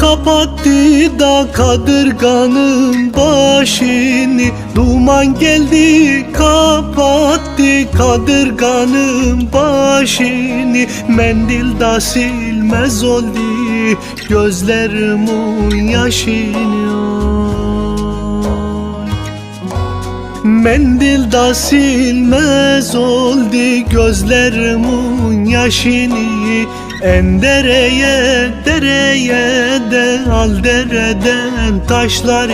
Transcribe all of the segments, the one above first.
kapattı da kadırganın başını. Duman geldi kapattı kadırganın başını. Mendil da silmez oldu gözlerimin yaşını. Mendil da silmez oldu gözlerimin yaşını En dereye dereye de al dereden taşları.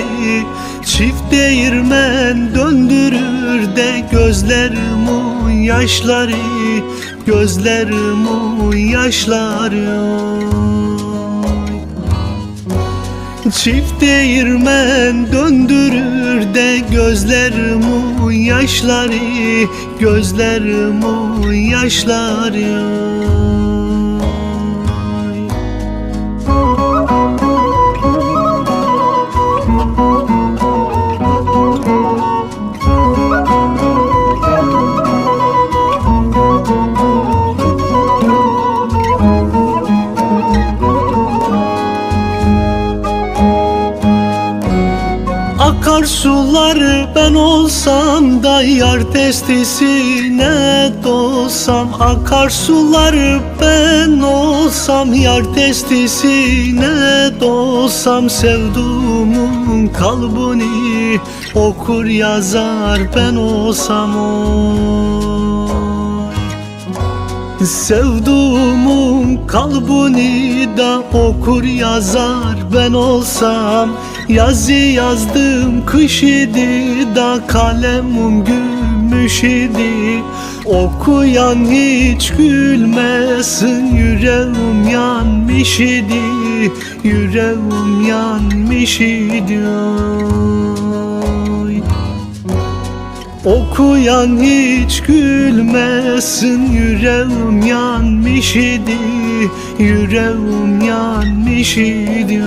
Çift değirmen döndürür de gözlerimin yaşları Gözlerimin yaşları. Çift değirmen döndürür de gözlerimin yaşları Gözlerimin yaşları Akarsular ben olsam da yar testisine dolsam Akarsular ben olsam yar testisine dolsam Sevduğumun kalbini okur yazar ben olsam oy Sevduğumun kalbini da okur yazar ben olsam Yazı yazdım kış idi da kalemim gümüş idi. Okuyan hiç gülmesin yüreğim yanmış idi. Yüreğim yanmış idi. Okuyan hiç gülmesin Yüreğim yanmış idi. Yüreğim yanmış idi